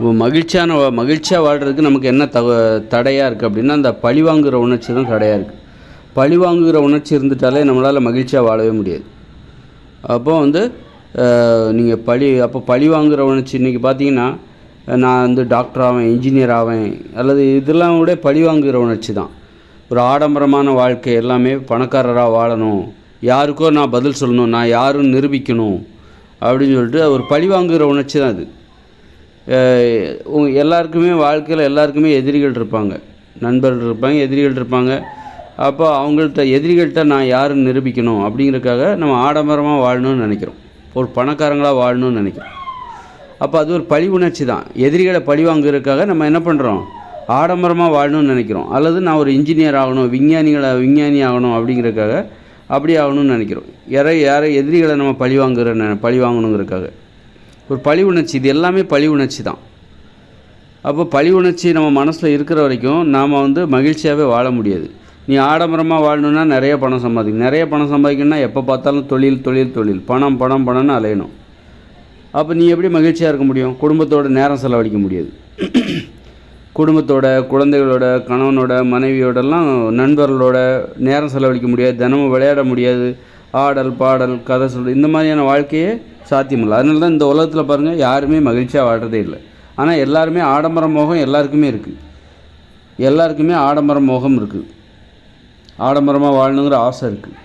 மகிழ்ச்சியான மகிழ்ச்சியாக வாழ்கிறதுக்கு நமக்கு என்ன தக தடையாக இருக்குது அப்படின்னா அந்த பழிவாங்குகிற உணர்ச்சி தான் தடையாக இருக்குது பழிவாங்குகிற உணர்ச்சி இருந்துட்டாலே நம்மளால் மகிழ்ச்சியாக வாழவே முடியாது. அப்போ வந்து நீங்கள் பழி அப்போ பழி வாங்குகிற உணர்ச்சி இன்றைக்கி பார்த்தீங்கன்னா நான் வந்து டாக்டர் ஆவேன் இன்ஜினியர் ஆவேன் அல்லது இதெல்லாம் கூட பழி வாங்குகிற உணர்ச்சி தான். ஒரு ஆடம்பரமான வாழ்க்கை எல்லாமே பணக்காரராக வாழணும். யாருக்கோ நான் பதில் சொல்லணும் நான் யாரும் நிரூபிக்கணும் அப்படின்னு சொல்லிட்டு ஒரு பழி வாங்குகிற உணர்ச்சி தான் அது. எல்லாருக்குமே வாழ்க்கையில் எல்லாருக்குமே எதிரிகள் இருப்பாங்க. நண்பர்கள் இருப்பாங்க எதிரிகள் இருப்பாங்க. அப்போ அவங்கள்ட்ட எதிரிகள்கிட்ட நான் யாருன்னு நிரூபிக்கணும் அப்படிங்கிறதுக்காக நம்ம ஆடம்பரமாக வாழணும்னு நினைக்கிறோம். ஒரு பணக்காரங்களாக வாழணும்னு நினைக்கிறோம். அப்போ அது ஒரு பழி உணர்ச்சி தான். எதிரிகளை பழி வாங்குறதுக்காக நம்ம என்ன பண்ணுறோம் ஆடம்பரமாக வாழணும்னு நினைக்கிறோம். அல்லது நான் ஒரு இன்ஜினியர் ஆகணும் விஞ்ஞானிகளை விஞ்ஞானி ஆகணும் அப்படிங்கிறதுக்காக அப்படி ஆகணும்னு நினைக்கிறோம். யாரை யாரை எதிரிகளை நம்ம பழி வாங்குற நெ- பழி வாங்கணுங்கிறதுக்காக ஒரு பழி உணர்ச்சி இது எல்லாமே பழி உணர்ச்சி தான். அப்போ பழி உணர்ச்சி நம்ம மனசில் இருக்கிற வரைக்கும் நாம் வந்து மகிழ்ச்சியாகவே வாழ முடியாது. நீ ஆடம்பரமாக வாழணுன்னா நிறைய பணம் சம்பாதிக்கணும். நிறைய பணம் சம்பாதிக்கணும்னா எப்போ பார்த்தாலும் தொழில் தொழில் தொழில். பணம் பணம் பணம்னு அலையணும். அப்போ நீ எப்படி மகிழ்ச்சியாக இருக்க முடியும்? குடும்பத்தோட நேரம் செலவழிக்க முடியாது. குடும்பத்தோட குழந்தைகளோட கணவனோட மனைவியோடலாம் நண்பர்களோட நேரம் செலவழிக்க முடியாது. தினமும் விளையாட முடியாது. ஆடல் பாடல் கதை சொல் இந்த மாதிரியான வாழ்க்கையே சாத்தியமில்லை. அதனால தான் இந்த உலகத்தில் பாருங்கள் யாருமே மகிழ்ச்சியாக வாழ்கிறதே இல்லை. ஆனால் எல்லாருமே ஆடம்பர மோகம் எல்லாருக்குமே இருக்குது எல்லாருக்குமே ஆடம்பர மோகம் இருக்குது ஆடம்பரமாக வாழணுங்கிற ஆசை இருக்குது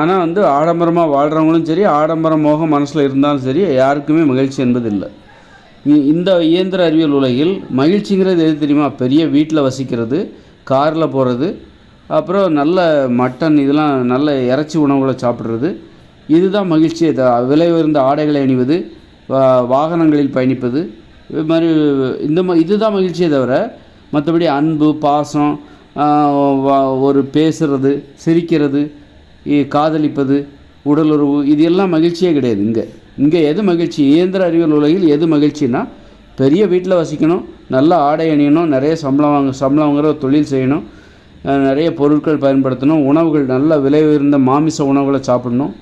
ஆனால் வந்து ஆடம்பரமாக வாழ்கிறவங்களும் சரி ஆடம்பர மோகம் மனசில் இருந்தாலும் சரி யாருக்குமே மகிழ்ச்சி என்பது இல்லை இந்த இயந்திர அறிவியல் உலகில் மகிழ்ச்சிங்கிறது எது தெரியுமா? பெரிய வீட்டில் வசிக்கிறது காரில் போகிறது அப்புறம் நல்ல மட்டன் இதெல்லாம் நல்ல இறைச்சி உணவுகளை சாப்பிட்றது. இதுதான் மகிழ்ச்சி த விலை உயர்ந்த ஆடைகளை அணிவது வா- வாகனங்களில் பயணிப்பது. இது மாதிரி இந்த மா இதுதான் மகிழ்ச்சியை தவிர மற்றபடி அன்பு பாசம் ஒரு பேசுறது சிரிக்கிறது காதலிப்பது உடலுறவு இது எல்லாம் மகிழ்ச்சியே கிடையாது இங்கே. இங்கே எது மகிழ்ச்சி? இயந்திர அறிவியல் உலகில் எது மகிழ்ச்சின்னா பெரிய வீட்டில் வசிக்கணும் நல்ல ஆடை அணியணும் நிறைய சம்பளம் வாங்க சம்பளம் வாங்குற தொழில் செய்யணும் நிறைய பொருட்கள் பயன்படுத்தணும். உணவுகள் நல்ல விலை உயர்ந்த மாமிச உணவுகளை சாப்பிடணும்.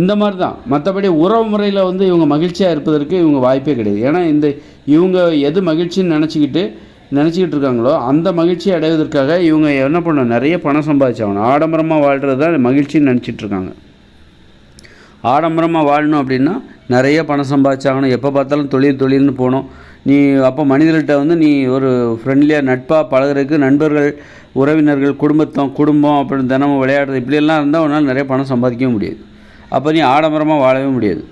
இந்த மாதிரி தான் மற்றபடி உறவு முறையில் வந்து இவங்க மகிழ்ச்சியாக இருப்பதற்கு இவங்க வாய்ப்பே கிடையாது. ஏன்னா இந்த இவங்க எது மகிழ்ச்சின்னு நினச்சிக்கிட்டு நினச்சிக்கிட்டு இருக்காங்களோ அந்த மகிழ்ச்சியை அடைவதற்காக இவங்க என்ன பண்ணணும்? நிறைய பணம் சம்பாதிச்சாகணும். ஆடம்பரமாக வாழ்கிறது தான் மகிழ்ச்சின்னு நினச்சிட்டு இருக்காங்க. ஆடம்பரமாக வாழணும் அப்படின்னா நிறைய பணம் சம்பாதிச்சாகணும். எப்போ பார்த்தாலும் தொழில் தொழில்னு போகணும். நீ அப்போ மனிதர்கிட்ட வந்து நீ ஒரு ஃப்ரெண்ட்லியாக நட்பாக பழகுறதுக்கு நண்பர்கள் உறவினர்கள் குடும்பத்தம் குடும்பம் அப்புறம் தினமும் விளையாடுறது இப்படியெல்லாம் இருந்தால் உன்னால் நிறைய பணம் சம்பாதிக்கவும் முடியாது. அப்போ நீ ஆடம்பரமாக வாழவே முடியாது.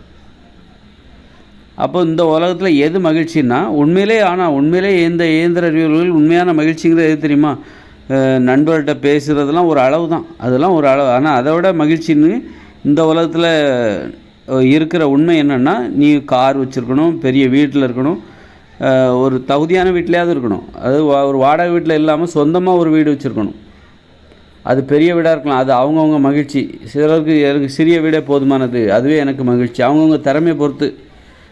அப்போ இந்த உலகத்தில் எது மகிழ்ச்சின்னா உண்மையிலே ஆனால் உண்மையிலே இந்த இயந்திர அறிவியல்கள் உண்மையான மகிழ்ச்சிங்கிறது எது தெரியுமா? நண்பர்கிட்ட பேசுகிறதெல்லாம் ஒரு அளவு தான் அதெல்லாம் ஒரு அளவு. ஆனால் அதை விட மகிழ்ச்சின்னு இந்த உலகத்தில் இருக்கிற உண்மை என்னென்னா நீ கார் வச்சுருக்கணும் பெரிய வீட்டில் இருக்கணும் ஒரு தகுதியான வீட்டிலையாவது இருக்கணும். அது வா- ஒரு வாடகை வீட்டில் இல்லாமல் சொந்தமாக ஒரு வீடு வச்சுருக்கணும். அது பெரிய வீடாக இருக்கலாம். அது அவங்கவுங்க மகிழ்ச்சி. சிலருக்கு எனக்கு சிறிய வீடே போதுமானது. அதுவே எனக்கு மகிழ்ச்சி. அவங்கவுங்க திறமையை பொறுத்து.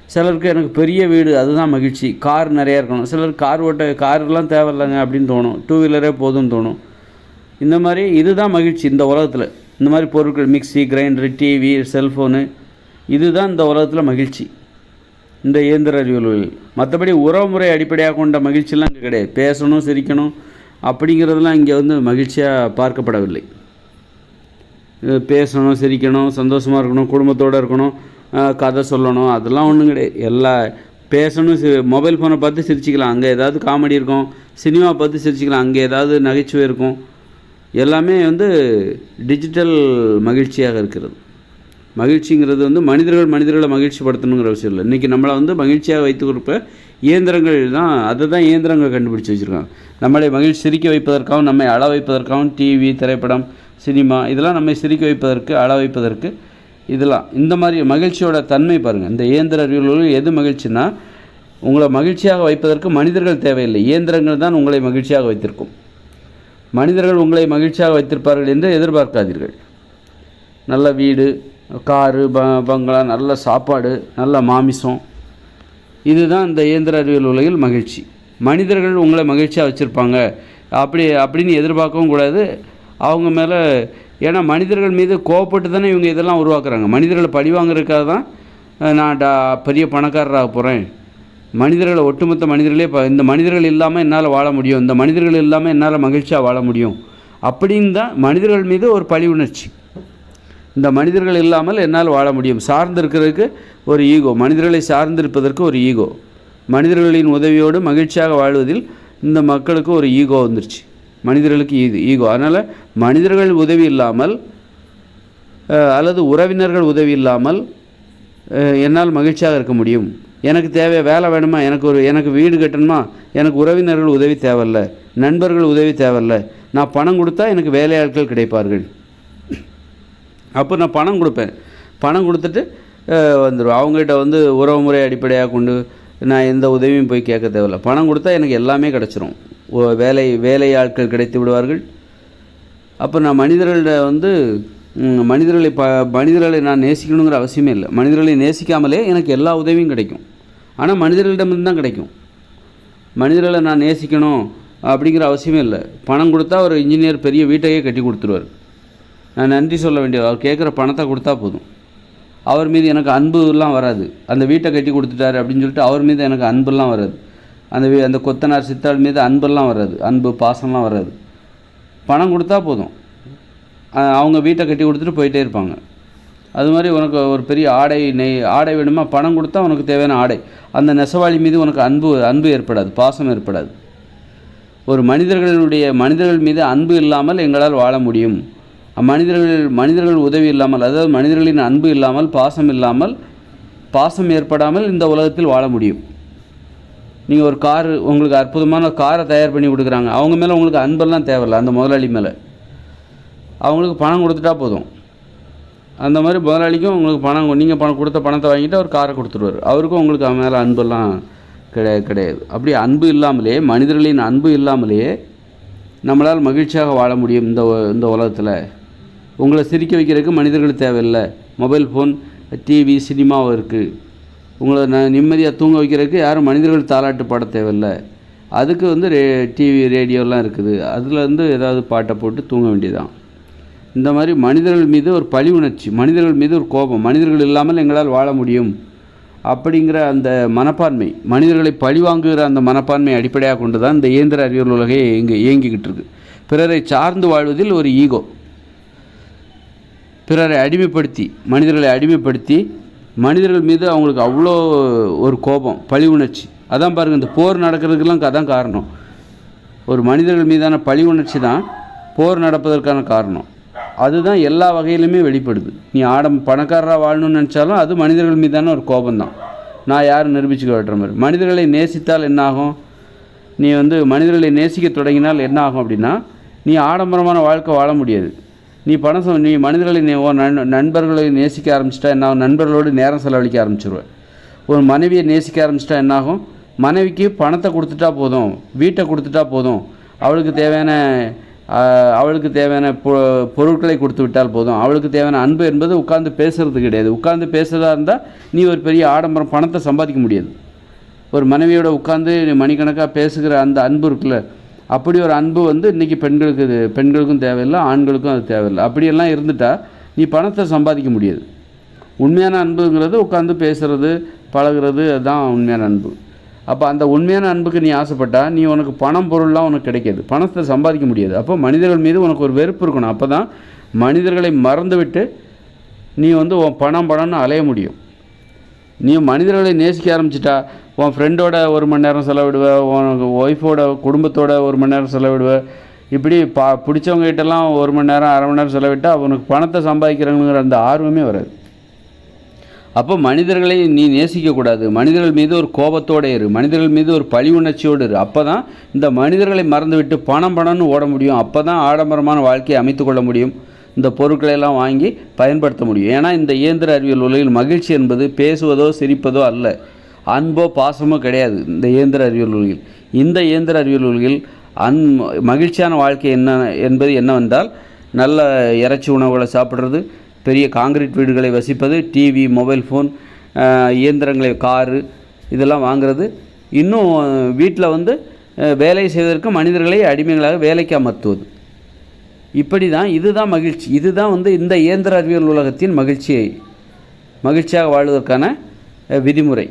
சிலருக்கு எனக்கு பெரிய வீடு அதுதான் மகிழ்ச்சி. கார் நிறையா இருக்கணும். சிலருக்கு கார் ஓட்ட கார்லாம் தேவையில்லைங்க அப்படின்னு தோணும். டூ வீலரே போதும்னு தோணும். இந்த மாதிரி இதுதான் மகிழ்ச்சி இந்த உலகத்தில். இந்த மாதிரி பொருட்கள் மிக்சி கிரைண்டர் டிவி செல்ஃபோனு இதுதான் இந்த உலகத்தில் மகிழ்ச்சி. இந்த இயந்திர அறிவியல்களில் மற்றபடி உறவுமுறை அடிப்படையாக கொண்ட மகிழ்ச்சியெல்லாம் இங்கே கிடையாது. பேசணும் சிரிக்கணும் அப்படிங்கிறதெல்லாம் இங்கே வந்து மகிழ்ச்சியாக பார்க்கப்படவில்லை. பேசணும் சிரிக்கணும் சந்தோஷமாக இருக்கணும் குடும்பத்தோடு இருக்கணும் கதை சொல்லணும் அதெல்லாம் ஒன்றும் கிடையாது. எல்லா பேசணும் சி மொபைல் ஃபோனை பார்த்து சிரிச்சிக்கலாம். அங்கே ஏதாவது காமெடி இருக்கும் சினிமா பார்த்து சிரிச்சிக்கலாம். அங்கே ஏதாவது நகைச்சுவை இருக்கும். எல்லாமே வந்து டிஜிட்டல் மகிழ்ச்சியாக இருக்கிறது. மகிழ்ச்சிங்கிறது வந்து மனிதர்கள் மனிதர்களை மகிழ்ச்சிப்படுத்தணுங்கிற விஷயம் இல்லை. இன்றைக்கி நம்மளை வந்து மகிழ்ச்சியாக வைத்து கொடுப்ப இயந்திரங்கள் தான் அதை தான் இயந்திரங்கள் கண்டுபிடிச்சி வச்சுருக்காங்க. நம்மளை மகிழ்ச்சி சிரிக்க வைப்பதற்காகவும் நம்மை அழ வைப்பதற்காகவும் டிவி திரைப்படம் சினிமா இதெல்லாம் நம்மை சிரிக்க வைப்பதற்கு அழ வைப்பதற்கு இதெல்லாம். இந்த மாதிரி மகிழ்ச்சியோட தன்மை பாருங்கள் இந்த இயந்திர அறிவியல்கள் எது மகிழ்ச்சின்னா உங்களை மகிழ்ச்சியாக வைப்பதற்கு மனிதர்கள் தேவையில்லை. இயந்திரங்கள் தான் உங்களை மகிழ்ச்சியாக வைத்திருக்கும். மனிதர்கள் உங்களை மகிழ்ச்சியாக வைத்திருப்பார்கள் என்று எதிர்பார்க்காதீர்கள். நல்ல வீடு காரு ப பங்களா நல்ல சாப்பாடு நல்ல மாமிசம். இதுதான் இந்த இயந்திர அறிவியல் உலகில் மகிழ்ச்சி. மனிதர்கள் உங்களை மகிழ்ச்சியாக வச்சுருப்பாங்க. அப்படி அப்படின்னு எதிர்பார்க்கவும் கூடாது. அவங்க மேலே ஏன்னா மனிதர்கள் மீது கோவப்பட்டு தானே இவங்க இதெல்லாம் உருவாக்குறாங்க. மனிதர்களை பழி வாங்குறதுக்காக தான் நான் டா பெரிய பணக்காரராக போகிறேன் மனிதர்களை ஒட்டுமொத்த மனிதர்களே இப்போ இந்த மனிதர்கள் இல்லாமல் என்னால் வாழ முடியும். இந்த மனிதர்கள் இல்லாமல் என்னால் மகிழ்ச்சியாக வாழ முடியும். அப்படின்னு தான் மனிதர்கள் மீது ஒரு பழி உணர்ச்சி. இந்த மனிதர்கள் இல்லாமல் என்னால் வாழ முடியும். சார்ந்திருக்கிறதுக்கு ஒரு ஈகோ. மனிதர்களை சார்ந்திருப்பதற்கு ஒரு ஈகோ. மனிதர்களின் உதவியோடு மகிழ்ச்சியாக வாழ்வதில் இந்த மக்களுக்கு ஒரு ஈகோ வந்துருச்சு. மனிதர்களுக்கு இது ஈகோ. அதனால் மனிதர்கள் உதவி இல்லாமல் அல்லது உறவினர்கள் உதவி இல்லாமல் என்னால் மகிழ்ச்சியாக இருக்க முடியும். எனக்கு தேவை வேலை வேணுமா? எனக்கு ஒரு எனக்கு வீடு கட்டணுமா? எனக்கு உறவினர்கள் உதவி தேவையில்ல. நண்பர்கள் உதவி தேவையில்ல. நான் பணம் கொடுத்தா எனக்கு வேலையாட்கள் கிடைப்பார்கள். அப்போ நான் பணம் கொடுப்பேன். பணம் கொடுத்துட்டு வந்துடும் அவங்ககிட்ட வந்து உறவு முறை அடிப்படையாக கொண்டு நான் எந்த உதவியும் போய் கேட்க தேவையில்ல. பணம் கொடுத்தா எனக்கு எல்லாமே கிடச்சிரும். ஓ- வேலை வேலை ஆட்கள் கிடைத்து விடுவார்கள். அப்போ நான் மனிதர்கள்ட வந்து மனிதர்களை ப மனிதர்களை நான் நேசிக்கணுங்கிற அவசியமே இல்லை. மனிதர்களை நேசிக்காமலே எனக்கு எல்லா உதவியும் கிடைக்கும். ஆனால் மனிதர்களிடமிருந்து தான் கிடைக்கும். மனிதர்களை நான் நேசிக்கணும் அப்படிங்கிற அவசியமே இல்லை. பணம் கொடுத்தா ஒரு இன்ஜினியர் பெரிய வீட்டையே கட்டி கொடுத்துருவார். நான் நன்றி சொல்ல வேண்டியது அவர் கேட்குற பணத்தை கொடுத்தா போதும். அவர் மீது எனக்கு அன்புலாம் வராது. அந்த வீட்டை கட்டி கொடுத்துட்டாரு அப்படின்னு சொல்லிட்டு அவர் மீது எனக்கு அன்பெல்லாம் வராது. அந்த வீ அந்த கொத்தனார் சித்தாள் மீது அன்பெல்லாம் வராது. அன்பு பாசம்லாம் வராது. பணம் கொடுத்தா போதும். அவங்க வீட்டை கட்டி கொடுத்துட்டு போயிட்டே இருப்பாங்க. அது மாதிரி உனக்கு ஒரு பெரிய ஆடை நெய் ஆடை வேணுமா? பணம் கொடுத்தா உனக்கு தேவையான ஆடை. அந்த நெசவாளி மீது உனக்கு அன்பு அன்பு ஏற்படாது. பாசம் ஏற்படாது. ஒரு மனிதர்களுடைய மனிதர்கள் மீது அன்பு இல்லாமல் எங்களால் வாழ முடியும். மனிதர்கள் மனிதர்கள் உதவி இல்லாமல் அதாவது மனிதர்களின் அன்பு இல்லாமல் பாசம் இல்லாமல் பாசம் ஏற்படாமல் இந்த உலகத்தில் வாழ முடியும். நீங்கள் ஒரு கார் உங்களுக்கு அற்புதமான காரை தயார் பண்ணி கொடுக்குறாங்க. அவங்க மேலே உங்களுக்கு அன்பெல்லாம் தேவையில்ல அந்த முதலாளி மேலே. அவங்களுக்கு பணம் கொடுத்துட்டா போதும். அந்த மாதிரி முதலாளிக்கும் உங்களுக்கு பணம் நீங்கள் பணம் கொடுத்த பணத்தை வாங்கிட்டு அவர் காரை கொடுத்துருவார். அவருக்கும் உங்களுக்கு அவன் மேலே அன்பெல்லாம் கிடையாது கிடையாது. அப்படி அன்பு இல்லாமலே மனிதர்களின் அன்பு இல்லாமலே நம்மளால் மகிழ்ச்சியாக வாழ முடியும் இந்த இந்த உலகத்தில். உங்களை சிரிக்க வைக்கிறதுக்கு மனிதர்கள் தேவையில்லை. மொபைல் ஃபோன் டிவி சினிமாவும் இருக்குது உங்களை ந நிம்மதியாக தூங்க வைக்கிறதுக்கு யாரும் மனிதர்கள் தாலாட்டு பாட தேவையில்லை. அதுக்கு வந்து ரே டிவி ரேடியோலாம் இருக்குது. அதில் வந்து ஏதாவது பாட்டை போட்டு தூங்க வேண்டியதுதான். இந்த மாதிரி மனிதர்கள் மீது ஒரு பழி உணர்ச்சி மனிதர்கள் மீது ஒரு கோபம் மனிதர்கள் இல்லாமல் எங்களால் வாழ முடியும் அப்படிங்கிற அந்த மனப்பான்மை மனிதர்களை பழிவாங்குகிற அந்த மனப்பான்மை அடிப்படையாக கொண்டு தான் இந்த இயந்திர அறிவியல் உலகை இங்கே இயங்கிக்கிட்டு இருக்கு. பிறரை சார்ந்து வாழ்வதில் ஒரு ஈகோ. பிறரை அடிமைப்படுத்தி மனிதர்களை அடிமைப்படுத்தி மனிதர்கள் மீது அவங்களுக்கு அவ்வளோ ஒரு கோபம் பழி உணர்ச்சி. அதான் பாருங்கள் இந்த போர் நடக்கிறதுக்கெல்லாம் அதான் காரணம். ஒரு மனிதர்கள் மீதான பழி உணர்ச்சி தான் போர் நடப்பதற்கான காரணம். அதுதான் எல்லா வகையிலுமே வெளிப்படுது. நீ ஆடம் பணக்காரராக வாழணும்னு நினச்சாலும் அது மனிதர்கள் மீதான ஒரு கோபம்தான் நான் யார் நிரூபிச்சு வெட்டுற மாதிரி மனிதர்களை நேசித்தால் என்னாகும்? நீ வந்து மனிதர்களை நேசிக்க தொடங்கினால் என்ன ஆகும் அப்படின்னா நீ ஆடம்பரமான வாழ்க்கை வாழ முடியாது. நீ பணம் நீ மனிதர்களை நீ நண் நண்பர்களை நேசிக்க ஆரம்பிச்சிட்டா என்ன நண்பர்களோடு நேரம் செலவழிக்க ஆரம்பிச்சிருவேன். ஒரு மனைவியை நேசிக்க ஆரம்பிச்சிட்டா என்னாகும்? மனைவிக்கு பணத்தை கொடுத்துட்டா போதும். வீட்டை கொடுத்துட்டா போதும். அவளுக்கு தேவையான அவளுக்கு தேவையான பொ பொருட்களை கொடுத்து விட்டால் போதும். அவளுக்கு தேவையான அன்பு என்பது உட்கார்ந்து பேசுறது கிடையாது. உட்கார்ந்து பேசுறதா இருந்தால் நீ ஒரு பெரிய ஆடம்பரம் பணத்தை சம்பாதிக்க முடியாது. ஒரு மனைவியோட உட்காந்து மணிக்கணக்காக பேசுகிற அந்த அன்பு இருக்குல்ல அப்படி ஒரு அன்பு வந்து இன்றைக்கி பெண்களுக்கு இது பெண்களுக்கும் தேவையில்லை ஆண்களுக்கும் அது தேவையில்லை. அப்படியெல்லாம் இருந்துட்டா நீ பணத்தை சம்பாதிக்க முடியாது. உண்மையான அன்புங்கிறது உட்காந்து பேசுகிறது பழகுறது அதுதான் உண்மையான அன்பு. அப்போ அந்த உண்மையான அன்புக்கு நீ ஆசைப்பட்டா நீ உனக்கு பணம் பொருள்லாம் உனக்கு கிடைக்காது. பணத்தை சம்பாதிக்க முடியாது. அப்போ மனிதர்கள் மீது உனக்கு ஒரு வெறுப்பு இருக்கணும். அப்போ தான் மனிதர்களை மறந்துவிட்டு நீ வந்து உன் பணம் பணம்னு அலைய முடியும். நீ மனிதர்களை நேசிக்க ஆரம்பிச்சிட்டா உன் ஃப்ரெண்டோட ஒரு மணி நேரம் செலவிடுவ உனக்கு ஒய்ஃபோட குடும்பத்தோட ஒரு மணி நேரம் செலவிடுவ. இப்படி பா பிடிச்சவங்ககிட்டலாம் ஒரு மணி நேரம் அரை மணி நேரம் செலவிட்டால் அவனுக்கு பணத்தை சம்பாதிக்கிறாங்கிற அந்த ஆர்வமே வராது. அப்போ மனிதர்களை நீ நேசிக்கக்கூடாது மனிதர்கள் மீது ஒரு கோபத்தோடு இரு. மனிதர்கள் மீது ஒரு பழி உணர்ச்சியோடு இரு. அப்போ தான் இந்த மனிதர்களை மறந்துவிட்டு பணம் பணம்னு ஓட முடியும். அப்போ தான் ஆடம்பரமான வாழ்க்கையை அமைத்து கொள்ள முடியும். இந்த பொருட்களை எல்லாம் வாங்கி பயன்படுத்த முடியும். ஏன்னா இந்த இயந்திர அறிவியல் உலகில் மகிழ்ச்சி என்பது பேசுவதோ சிரிப்பதோ அல்ல. அன்போ பாசமோ கிடையாது இந்த இயந்திர அறிவியல் உலகில். இந்த இயந்திர அறிவியல் உலகில் அன் மகிழ்ச்சியான வாழ்க்கை என்ன என்பது என்னவென்றால் நல்ல இறைச்சி உணவுகளை சாப்பிட்றது பெரிய காங்கிரீட் வீடுகளை வசிப்பது டிவி மொபைல் ஃபோன் இயந்திரங்களை காரு இதெல்லாம் வாங்குறது. இன்னும் வீட்டில் வந்து வேலை செய்வதற்கு மனிதர்களை அடிமைகளாக வேலைக்கு அமர்த்துவது. இப்படி தான் இதுதான் மகிழ்ச்சி. இதுதான் வந்து இந்த இயந்திர அறிவியல் உலகத்தின் மகிழ்ச்சியை மகிழ்ச்சியாக வாழ்வதற்கான விதிமுறை.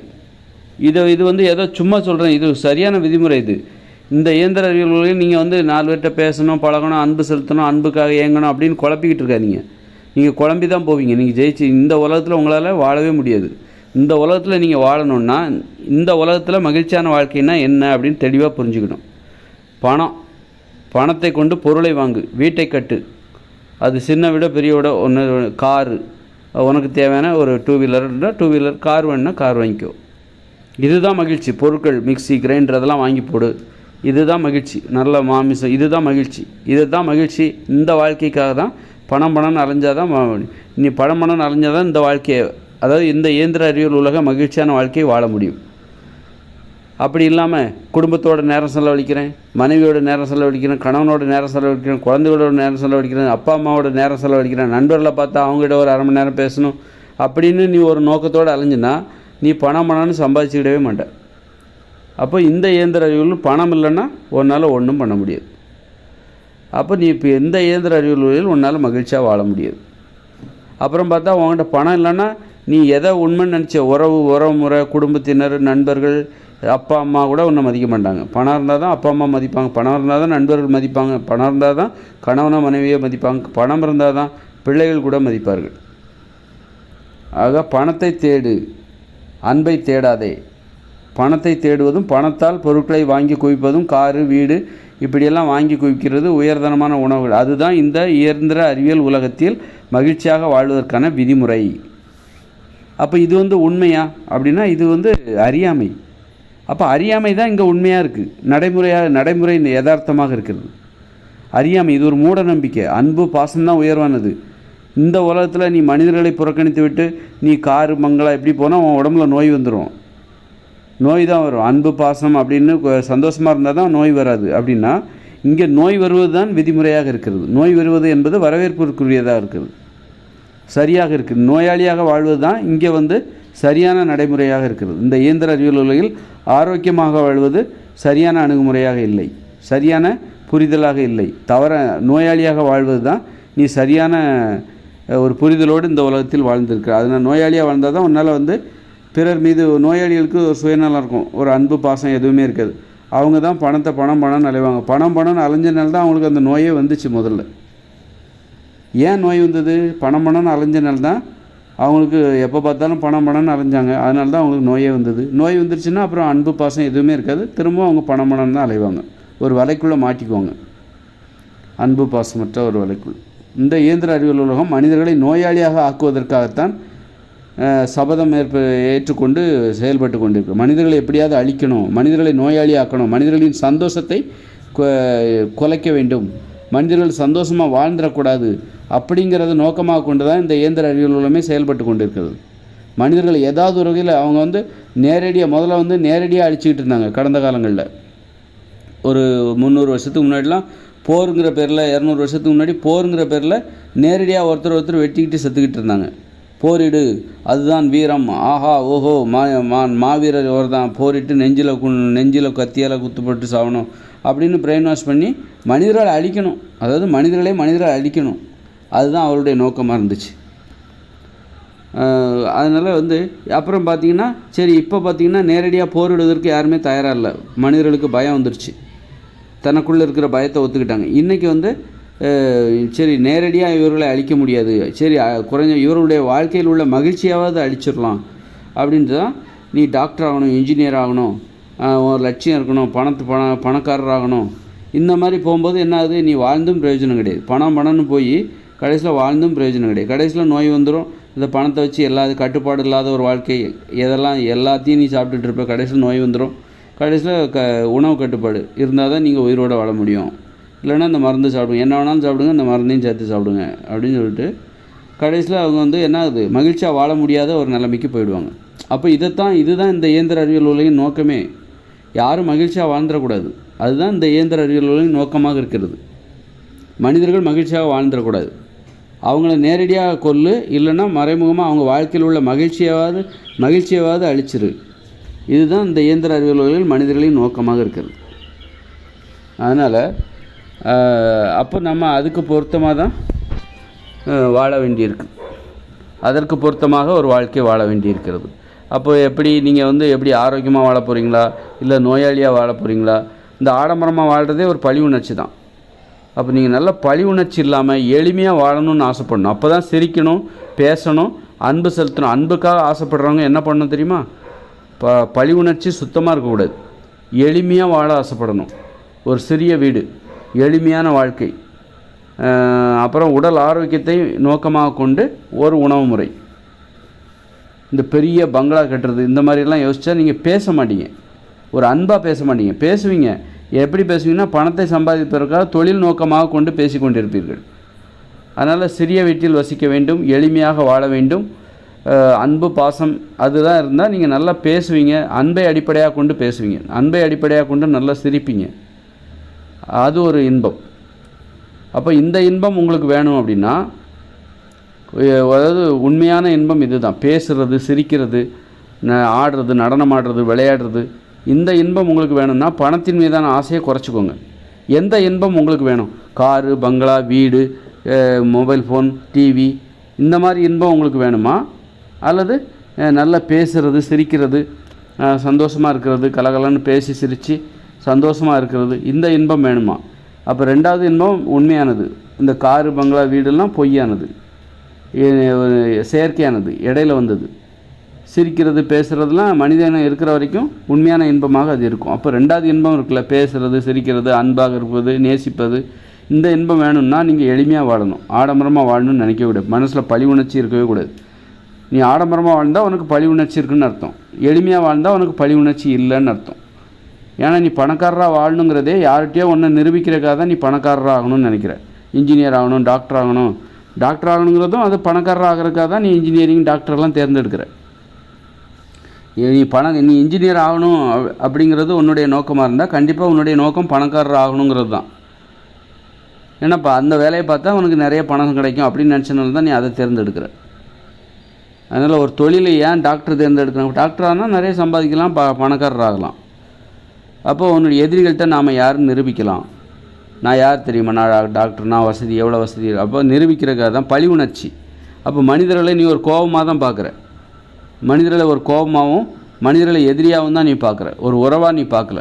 இதை இது வந்து ஏதோ சும்மா சொல்கிறேன் இது சரியான விதிமுறை இது. இந்த இயந்திர அறிவியல் உலகம் நீங்கள் வந்து நாலு பேர்கிட்ட பேசணும் பழகணும் அன்பு செலுத்தணும் அன்புக்காக இயங்கணும் அப்படின்னு குழப்பிக்கிட்டு இருக்காதீங்க. நீங்கள் குழம்பி தான் போவீங்க. நீங்கள் ஜெயிச்சு இந்த உலகத்தில் உங்களால் வாழவே முடியாது. இந்த உலகத்தில் நீங்கள் வாழணும்னா இந்த உலகத்தில் மகிழ்ச்சியான வாழ்க்கைன்னா என்ன அப்படின்னு தெளிவாக புரிஞ்சுக்கணும். பணம். பணத்தை கொண்டு பொருளை வாங்கு வீட்டை கட்டு. அது சின்ன விட பெரிய விட ஒன்று காரு. உனக்கு தேவையான ஒரு டூ வீலர்னா டூ வீலர் கார் வேணுன்னா கார் வாங்கிக்கோ. இதுதான் மகிழ்ச்சி. பொருட்கள் மிக்ஸி கிரைண்டர் அதெல்லாம் வாங்கி போடு. இதுதான் மகிழ்ச்சி. நல்ல மாமிசம் இதுதான் மகிழ்ச்சி. இதுதான் மகிழ்ச்சி. இந்த வாழ்க்கைக்காக தான் பணம் பணம்னு அலைஞ்சால் தான் நீ பணம் பணம்னு அலைஞ்சாதான் இந்த வாழ்க்கையை அதாவது இந்த இயந்திர அறிவியல் உலக மகிழ்ச்சியான வாழ்க்கையை வாழ முடியும். அப்படி இல்லாமல் குடும்பத்தோட நேரம் செலவழிக்கிறேன் மனைவியோட நேரம் செலவழிக்கிறேன் கணவனோட நேரம் செலவழிக்கிறேன் குழந்தைகளோட நேரம் செலவழிக்கிறேன் அப்பா அம்மாவோட நேரம் செலவழிக்கிறேன் நண்பர்களை பார்த்தா அவங்ககிட்ட ஒரு அரை மணி நேரம் பேசணும். அப்படின்னு நீ ஒரு நோக்கத்தோடு அலைஞ்சினா நீ பணம் பணம்னு சம்பாதிச்சுக்கிடவே மாட்டேன் அப்போ இந்த இயந்திர அறிவியல் பணம் இல்லைன்னா உன்னால் ஒன்றும் பண்ண முடியாது. அப்போ நீ இப்போ எந்த இயந்திர அறிவியல் உன்னால் மகிழ்ச்சியாக வாழ முடியாது. அப்புறம் பார்த்தா உன்கிட்ட பணம் இல்லைன்னா நீ எதை உண்மைன்னு நினச்ச உறவு உறவு முறை குடும்பத்தினர் நண்பர்கள் அப்பா அம்மா கூட ஒன்றை மதிக்க மாட்டாங்க. பணம் இருந்தால் தான் அப்பா அம்மா மதிப்பாங்க. பணம் இருந்தால் தான் நண்பர்கள் மதிப்பாங்க. பணம் இருந்தால் தான் கணவனை மனைவியை மதிப்பாங்க. பணம் இருந்தால் தான் பிள்ளைகள் கூட மதிப்பார்கள். ஆக பணத்தை தேடு அன்பை தேடாதே. பணத்தை தேடுவதும் பணத்தால் பொருட்களை வாங்கி குவிப்பதும் காரு வீடு இப்படியெல்லாம் வாங்கி குவிக்கிறது உயர்தனமான உணவுகள். அதுதான் இந்த இயந்திர அறிவியல் உலகத்தில் மகிழ்ச்சியாக வாழ்வதற்கான விதிமுறை. அப்போ இது வந்து உண்மையா? அப்படின்னா இது வந்து அறியாமை. அப்போ அறியாமை தான் இங்கே உண்மையாக இருக்குது நடைமுறையாக நடைமுறை யதார்த்தமாக இருக்கிறது. அறியாமை இது ஒரு மூட நம்பிக்கை. அன்பு பாசம்தான் உயர்வானது. இந்த உலகத்தில் நீ மனிதர்களை புறக்கணித்து விட்டு நீ காரு மங்களா இப்படி போனால் உன் உடம்புல நோய் வந்துடும் நோய் தான் வரும். அன்பு பாசம் அப்படின்னு சந்தோஷமாக இருந்தால் தான் நோய் வராது. அப்படின்னா இங்கே நோய் வருவது தான் விதிமுறையாக இருக்கிறது. நோய் வருவது என்பது வரவேற்புக்குரியதாக இருக்கிறது. சரியாக இருக்குது நோயாளியாக வாழ்வது தான் இங்கே வந்து சரியான நடைமுறையாக இருக்கிறது. இந்த இயந்திர அறிவியல் உலகில் ஆரோக்கியமாக வாழ்வது சரியான அணுகுமுறையாக இல்லை. சரியான புரிதலாக இல்லை. தவற நோயாளியாக வாழ்வது தான் நீ சரியான ஒரு புரிதலோடு இந்த உலகத்தில் வாழ்ந்திருக்கிற. அதனால் நோயாளியாக வாழ்ந்தால் தான் உன்னால் வந்து பிறர் மீது நோயாளிகளுக்கு ஒரு சுயநலம் இருக்கும். ஒரு அன்பு பாசம் எதுவுமே இருக்காது. அவங்க தான் பணத்தை பணம் பணம்னு அலைவாங்க. பணம் பணம்னு அலைஞ்சனால தான் அவங்களுக்கு அந்த நோயே வந்துச்சு முதல்ல. ஏன் நோய் வந்தது? பணம் பணம்னு அலைஞ்சனால தான் அவங்களுக்கு எப்போ பார்த்தாலும் பணம் பணம்னு அலைஞ்சாங்க. அதனால தான் அவங்களுக்கு நோயே வந்தது. நோய் வந்துருச்சுன்னா அப்புறம் அன்பு பாசம் எதுவுமே இருக்காது. திரும்பவும் அவங்க பணம் பணம் தான் அலைவாங்க. ஒரு வலைக்குள்ளே மாட்டிக்குவாங்க. அன்பு பாசமற்ற ஒரு வலைக்குள். இந்த இயந்திர அறிவியல் உலகம் மனிதர்களை நோயாளியாக ஆக்குவதற்காகத்தான் சபதம் ஏற்ப ஏற்றுக்கொண்டு செயல்பட்டு கொண்டிருக்கு. மனிதர்களை எப்படியாவது அழிக்கணும். மனிதர்களை நோயாளி ஆக்கணும் மனிதர்களின் சந்தோஷத்தை கொ- குலைக்க வேண்டும். மனிதர்கள் சந்தோஷமாக வாழ்ந்துடக்கூடாது அப்படிங்கிறத நோக்கமாக கொண்டு தான் இந்த இயந்திர அறிவியல் உலகமே செயல்பட்டு கொண்டிருக்கிறது. மனிதர்கள் ஏதாவது ஒரு வகையில் அவங்க வந்து நேரடியாக முதல்ல வந்து நேரடியாக அழிச்சிக்கிட்டு இருந்தாங்க கடந்த காலங்களில். ஒரு முந்நூறு வருஷத்துக்கு முன்னாடிலாம் போருங்கிற பேரில் இரநூறு வருஷத்துக்கு முன்னாடி போருங்கிற பேரில் நேரடியாக ஒருத்தர் ஒருத்தர் வெட்டிக்கிட்டு செத்துக்கிட்டு இருந்தாங்க. போரிடு அதுதான் வீரம் ஆஹா ஓஹோ மா மான் மாவீரர் அவர் தான் போரிட்டு நெஞ்சில் கு நெஞ்சில் கத்தியால் குத்துப்பட்டு சாகணும் அப்படின்னு பிரெயின் வாஷ் பண்ணி மனிதர்களை அழிக்கணும். அதாவது மனிதர்களே மனிதர்களை அழிக்கணும். அதுதான் அவருடைய நோக்கமாக இருந்துச்சு. அதனால் வந்து அப்புறம் பார்த்தீங்கன்னா சரி இப்போ பார்த்தீங்கன்னா நேரடியாக போரிடுவதற்கு யாருமே தயாராக இல்லை. மனிதர்களுக்கு பயம் வந்துருச்சு. தனக்குள்ளே இருக்கிற பயத்தை ஒத்துக்கிட்டாங்க. இன்றைக்கி வந்து சரி நேரடியாக இவர்களை அழிக்க முடியாது. சரி குறைஞ்ச இவர்களுடைய வாழ்க்கையில் உள்ள மகிழ்ச்சியாவது அழிச்சிடலாம். அப்படின்ட்டு தான் நீ டாக்டர் ஆகணும் இன்ஜினியர் ஆகணும் ஒரு லட்சியம் இருக்கணும் பணத்து பண பணக்காரர் ஆகணும் இந்த மாதிரி போகும்போது என்ன ஆகுது? நீ வாழ்ந்தும் பிரயோஜனம் கிடையாது. பணம் பணம்னு போய் கடைசியில் வாழ்ந்தும் பிரயோஜனம் கிடையாது. கடைசியில் நோய் வந்துடும் இந்த பணத்தை வச்சு எல்லா கட்டுப்பாடு இல்லாத ஒரு வாழ்க்கை எதெல்லாம் எல்லாத்தையும் நீ சாப்பிட்டுட்டு இருப்ப கடைசியில் நோய் வந்துடும் கடைசியில் க உணவு கட்டுப்பாடு. இருந்தால் தான் நீங்கள் உயிரோட வாழ முடியும். இல்லைன்னா இந்த மருந்து சாப்பிடுங்க. என்ன வேணாலும் சாப்பிடுங்க இந்த மருந்தையும் சேர்த்து சாப்பிடுங்க. அப்படின்னு சொல்லிட்டு கடைசியில் அவங்க வந்து என்ன ஆகுது? மகிழ்ச்சியாக வாழ முடியாத ஒரு நிலைமைக்கு போயிடுவாங்க. அப்போ இதைத்தான் இதுதான் இந்த இயந்திர அறிவியல் உலகின் நோக்கமே. யாரும் மகிழ்ச்சியாக வாழ்ந்துடக்கூடாது. அதுதான் இந்த இயந்திர அறிவியல் உலகின் நோக்கமாக இருக்கிறது. மனிதர்கள் மகிழ்ச்சியாக வாழ்ந்துடக்கூடாது. அவங்கள நேரடியாக கொல்லு இல்லைன்னா மறைமுகமாக அவங்க வாழ்க்கையில் உள்ள மகிழ்ச்சியாவது மகிழ்ச்சியாவது அழிச்சிரு. இதுதான் இந்த இயந்திர அறிவியல் மனிதர்களின் நோக்கமாக இருக்கிறது. அதனால் அப்போ நம்ம அதுக்கு பொருத்தமாக தான் வாழ வேண்டியிருக்கு. அதற்கு பொருத்தமாக ஒரு வாழ்க்கை வாழ வேண்டியிருக்கிறது. அப்போ எப்படி நீங்கள் வந்து எப்படி ஆரோக்கியமாக வாழ போகிறீங்களா இல்லை நோயாளியாக வாழ போகிறீங்களா இந்த ஆடம்பரமாக வாழ்கிறதே ஒரு பழி உணர்ச்சி தான். அப்போ நீங்கள் நல்ல பழி உணர்ச்சி இல்லாமல் எளிமையாக வாழணும்னு ஆசைப்படணும். அப்போ தான் சிரிக்கணும் பேசணும் அன்பு செலுத்தணும். அன்புக்காக ஆசைப்படுறவங்க என்ன பண்ணணும் தெரியுமா? ப பழி உணர்ச்சி சுத்தமாக இருக்கக்கூடாது. எளிமையாக வாழ ஆசைப்படணும். ஒரு சிறிய வீடு எளிமையான வாழ்க்கை. அப்புறம் உடல் ஆரோக்கியத்தை நோக்கமாக கொண்டு ஒரு உணவு முறை. இந்த பெரிய பங்களா கட்டுறது இந்த மாதிரிலாம் யோசித்தா நீங்கள் பேச மாட்டீங்க. ஒரு அன்பாக பேச மாட்டீங்க. பேசுவீங்க. எப்படி பேசுவீங்கன்னா பணத்தை சம்பாதிப்பதற்காக தொழில் நோக்கமாக கொண்டு பேசி கொண்டிருப்பீர்கள். அதனால் சிறிய வீட்டில் வசிக்க வேண்டும் எளிமையாக வாழ வேண்டும். அன்பு பாசம் அதுதான் இருந்தால் நீங்கள் நல்லா பேசுவீங்க அன்பை அடிப்படையாக கொண்டு பேசுவீங்க. அன்பை அடிப்படையாக கொண்டு நல்லா சிரிப்பீங்க. அது ஒரு இன்பம். அப்போ இந்த இன்பம் உங்களுக்கு வேணும் அப்படின்னா அதாவது உண்மையான இன்பம் இதுதான். பேசுறது சிரிக்கிறது ந- ஆடுறது நடனம் ஆடுறது விளையாடுறது இந்த இன்பம் உங்களுக்கு வேணும்னா பணத்தின் மீதான ஆசையை குறைச்சிக்கோங்க. எந்த இன்பம் உங்களுக்கு வேணும்? காரு பங்களா வீடு மொபைல் ஃபோன் டிவி இந்த மாதிரி இன்பம் உங்களுக்கு வேணுமா? அல்லது நல்லா பேசுகிறது சிரிக்கிறது சந்தோஷமாக இருக்கிறது கலகலன்னு பேசி சிரித்து சந்தோஷமாக இருக்கிறது இந்த இன்பம் வேணுமா? அப்போ ரெண்டாவது இன்பம் உண்மையானது. இந்த காரு பங்களா வீடெல்லாம் பொய்யானது. செயற்கையானது இடையில வந்தது. சிரிக்கிறது பேசுகிறதுலாம் மனிதனம் இருக்கிற வரைக்கும் உண்மையான இன்பமாக அது இருக்கும். அப்போ ரெண்டாவது இன்பம் இருக்குல்ல பேசுகிறது சிரிக்கிறது அன்பாக இருப்பது நேசிப்பது இந்த இன்பம் வேணும்னா நீங்கள் எளிமையாக வாழணும். ஆடம்பரமாக வாழணும்னு நினைக்கவே கூடாது. மனசில் பழி உணர்ச்சி இருக்கவே கூடாது. நீ ஆடம்பரமாக வாழ்ந்தால் உனக்கு பழி உணர்ச்சி இருக்குன்னு அர்த்தம். எளிமையாக வாழ்ந்தால் உனக்கு பழி உணர்ச்சி இல்லைன்னு அர்த்தம். ஏன்னா நீ பணக்காரராக வாழணுங்கிறதே யார்கிட்டயோ ஒன்றை நிரூபிக்கிறக்காக தான் நீ பணக்காரராக ஆகணும்னு நினைக்கிற. இன்ஜினியர் ஆகணும் டாக்டர் ஆகணும். டாக்டர் ஆகணுங்கிறதும் அது பணக்காரராக ஆகிறதுக்காக தான் நீ இன்ஜினியரிங் டாக்டர்லாம் தேர்ந்தெடுக்கிற. நீ பணம் நீ இன்ஜினியர் ஆகணும் அப்படிங்கிறது உன்னுடைய நோக்கமாக இருந்தால் கண்டிப்பாக உன்னுடைய நோக்கம் பணக்காரர் ஆகணுங்கிறது தான். ஏன்னாப்பா அந்த வேலையை பார்த்தா உனக்கு நிறைய பணம் கிடைக்கும் அப்படின்னு நினச்சனால தான் நீ அதை தேர்ந்தெடுக்கிற. அதனால் ஒரு தொழிலை ஏன் டாக்டர் தேர்ந்தெடுக்கணும்? டாக்டர் ஆனால் நிறைய சம்பாதிக்கலாம் ப பணக்காரர் ஆகலாம். அப்போ உன்னுடைய எதிரிகள்கிட்ட நாம் யாருன்னு நிரூபிக்கலாம். நான் யார் தெரியுமா? நான் டாக்டர் நான் வசதி எவ்வளோ வசதி? அப்போ நிரூபிக்கிறக்காக தான் பழி உணர்ச்சி. அப்போ மனிதர்களை நீ ஒரு கோபமாக தான் பார்க்குற. மனிதர்களை ஒரு கோபமாகவும் மனிதர்களை எதிரியாகவும் தான் நீ பார்க்குற. ஒரு உறவாக நீ பார்க்கல.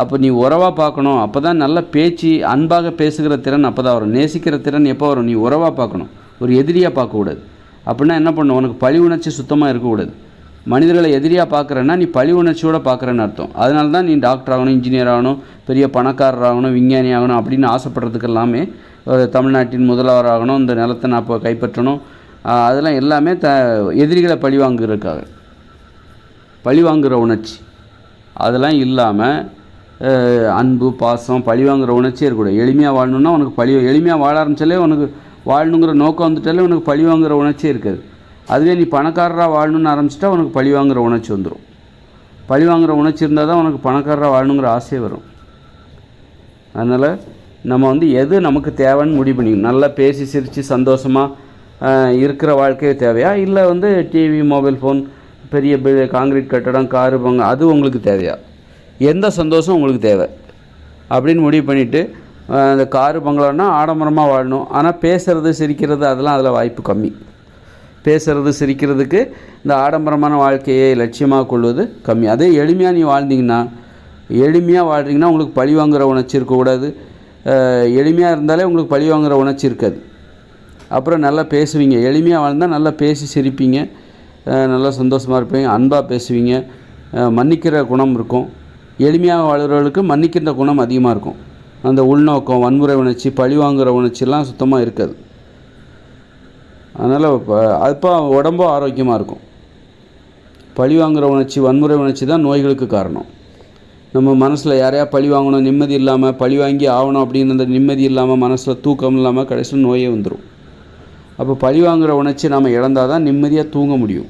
அப்போ நீ உறவாக பார்க்கணும். அப்போ தான் நல்ல பேச்சு அன்பாக பேசுகிற திறன் அப்போ தான் வரும். நேசிக்கிற திறன் எப்போ வரும்? நீ உறவாக பார்க்கணும். ஒரு எதிரியாக பார்க்கக்கூடாது. அப்படின்னா என்ன பண்ணும்? உனக்கு பழி உணர்ச்சி சுத்தமாக இருக்கக்கூடாது. மனிதர்களை எதிரியாக பார்க்குறேன்னா நீ பழி உணர்ச்சியோடு பார்க்குறேன்னு அர்த்தம். அதனால தான் நீ டாக்டர் ஆகணும் இன்ஜினியர் ஆகணும் பெரிய பணக்காரர் ஆகணும் விஞ்ஞானி ஆகணும் அப்படின்னு ஆசைப்படுறதுக்கு எல்லாமே தமிழ்நாட்டின் முதல்வர் ஆகணும் இந்த நிலத்தை நான் இப்போ கைப்பற்றணும். அதெல்லாம் எல்லாமே த எதிரிகளை பழி வாங்குறதுக்காக. பழி வாங்குகிற உணர்ச்சி. அதெல்லாம் இல்லாமல் அன்பு பாசம் பழி வாங்குற உணர்ச்சி இருக்கக்கூடாது. எளிமையாக வாழணுன்னா உனக்கு பழி எளிமையாக வாழ ஆரம்பிச்சாலே உனக்கு வாழணுங்கிற நோக்கம் வந்துட்டாலே உனக்கு பழி வாங்குற உணர்ச்சியே இருக்காது. அதுவே நீ பணக்காரராக வாழணும்னு ஆரம்பிச்சிட்டா உனக்கு பழி வாங்குற உணர்ச்சி வந்துடும் பழி வாங்குகிற உணர்ச்சி இருந்தால் தான் உனக்கு பணக்காரராக வாழணுங்கிற ஆசையே வரும். அதனால் நம்ம வந்து எது நமக்கு தேவைன்னு முடிவு பண்ணிக்கணும். நல்லா பேசி சிரித்து சந்தோஷமாக இருக்கிற வாழ்க்கையே தேவையா? இல்லை வந்து டிவி மொபைல் ஃபோன் பெரிய பெரிய காங்கிரீட் கட்டடம் காரு பங்கு அது உங்களுக்கு தேவையா? எந்த சந்தோஷம் உங்களுக்கு தேவை? அப்படின்னு முடிவு பண்ணிவிட்டு அந்த காரு பங்களான்னா ஆடம்பரமாக வாழணும். ஆனால் பேசுகிறது சிரிக்கிறது அதெல்லாம் அதில் வாய்ப்பு கம்மி. பேசுகிறது சிரிக்கிறதுக்கு இந்த ஆடம்பரமான வாழ்க்கையை லட்சியமாக கொள்வது கம்மி. அதே எளிமையாக நீ வாழ்ந்தீங்கன்னா எளிமையாக வாழ்றீங்கன்னா உங்களுக்கு பழி வாங்குற உணர்ச்சி இருக்கக்கூடாது. எளிமையாக இருந்தாலே உங்களுக்கு பழி வாங்குற உணர்ச்சி இருக்காது. அப்புறம் நல்லா பேசுவீங்க. எளிமையாக வாழ்ந்தால் நல்லா பேசி சிரிப்பீங்க. நல்லா சந்தோஷமாக இருப்பீங்க. அன்பாக பேசுவீங்க. மன்னிக்கிற குணம் இருக்கும். எளிமையாக வாழ்கிறவர்களுக்கு மன்னிக்கின்ற குணம் அதிகமாக இருக்கும். அந்த உள்நோக்கம் வன்முறை உணர்ச்சி பழி வாங்குற உணர்ச்சிலாம் சுத்தமாக இருக்காது. அதனால் அப்போ உடம்பும் ஆரோக்கியமாக இருக்கும். பழி வாங்குற உணர்ச்சி வன்முறை உணர்ச்சி தான் நோய்களுக்கு காரணம். நம்ம மனசில் யாரையா பழி வாங்கணும் நிம்மதி இல்லாமல் பழி வாங்கி ஆகணும் அப்படின்னு அந்த நிம்மதி இல்லாமல் மனசில் தூக்கம் இல்லாமல் கடைசியில் நோயே வந்துடும் அப்போ பழி வாங்குகிற உணர்ச்சி நம்ம இழந்தால் தான் நிம்மதியாக தூங்க முடியும்.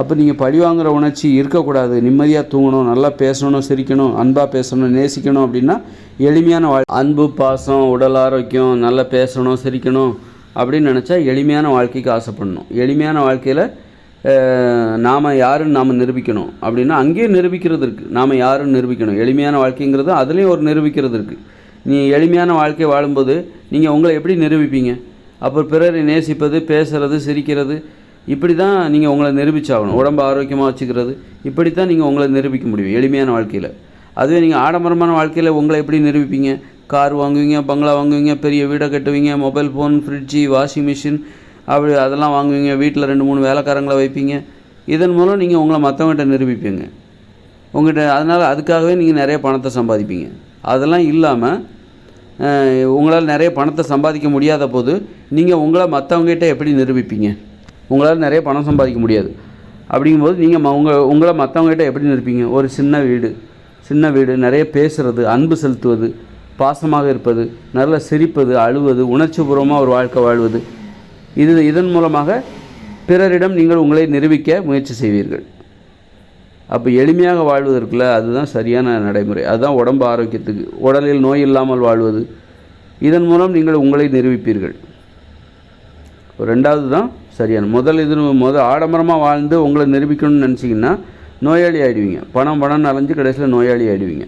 அப்போ நீங்கள் பழி வாங்குற உணர்ச்சி இருக்கக்கூடாது. நிம்மதியாக தூங்கணும் நல்லா பேசணும் சிரிக்கணும் அன்பாக பேசணும் நேசிக்கணும் அப்படின்னா எளிமையான வாழ் அன்பு பாசம் உடல் ஆரோக்கியம் நல்லா பேசணும் சிரிக்கணும் அப்படின்னு நினச்சா எளிமையான வாழ்க்கைக்கு ஆசைப்படணும். எளிமையான வாழ்க்கையில் நாம் யாருன்னு நாம் நிரூபிக்கணும் அப்படின்னா அங்கேயும் நிரூபிக்கிறது இருக்குது நாம் யாருன்னு நிரூபிக்கணும். எளிமையான வாழ்க்கைங்கிறது அதுலேயும் ஒரு நிரூபிக்கிறது இருக்குது நீ எளிமையான வாழ்க்கை வாழும்போது நீங்கள் உங்களை எப்படி நிரூபிப்பீங்க? அப்புறம் பிறரை நேசிப்பது பேசுகிறது சிரிக்கிறது இப்படி தான் நீங்கள் உங்களை நிரூபிச்சாகணும். உடம்பு ஆரோக்கியமாக வச்சுக்கிறது இப்படி தான் நீங்கள் உங்களை நிரூபிக்க முடியும் எளிமையான வாழ்க்கையில். அதுவே நீங்கள் ஆடம்பரமான வாழ்க்கையில் உங்களை எப்படி நிரூபிப்பீங்க? கார் வாங்குவீங்க பங்களா வாங்குவீங்க பெரிய வீடை கட்டுவீங்க மொபைல் ஃபோன் ஃப்ரிட்ஜி வாஷிங் மிஷின் அப்படி அதெல்லாம் வாங்குவீங்க வீட்டில் ரெண்டு மூணு வேலைக்காரங்களை வைப்பீங்க. இதன் மூலம் நீங்கள் உங்களை மற்றவங்ககிட்ட நிரூபிப்பீங்க. உங்கள்கிட்ட அதனால் அதுக்காகவே நீங்கள் நிறைய பணத்தை சம்பாதிப்பீங்க. அதெல்லாம் இல்லாமல் உங்களால் நிறைய பணத்தை சம்பாதிக்க முடியாத போது நீங்கள் உங்களை மற்றவங்ககிட்ட எப்படி நிரூபிப்பீங்க? உங்களால் நிறைய பணம் சம்பாதிக்க முடியாது. அப்படிங்கும்போது நீங்கள் ம உங்கள் உங்களை மற்றவங்ககிட்ட எப்படி நிரூபிப்பீங்க? ஒரு சின்ன வீடு சின்ன வீடு நிறைய பேசுகிறது அன்பு செலுத்துவது பாசமாக இருப்பது நல்ல சிரிப்பது அழுவது உணர்ச்சிபூர்வமாக ஒரு வாழ்க்கை வாழ்வது. இது இதன் மூலமாக பிறரிடம் நீங்கள் உங்களை நிரூபிக்க முயற்சி செய்வீர்கள். அப்போ எளிமையாக வாழ்வதற்குள்ள அதுதான் சரியான நடைமுறை. அதுதான் உடம்பு ஆரோக்கியத்துக்கு உடலில் நோய் இல்லாமல் வாழ்வது. இதன் மூலம் நீங்கள் உங்களை நிரூபிப்பீர்கள். ரெண்டாவது தான் சரியான முதல் இது முதல் ஆடம்பரமாக வாழ்ந்து உங்களை நிரூபிக்கணும்னு நினச்சிங்கன்னா நோயாளி ஆகிடுவீங்க பணம் பணம் அலைஞ்சு கடைசியில் நோயாளி ஆகிடுவீங்க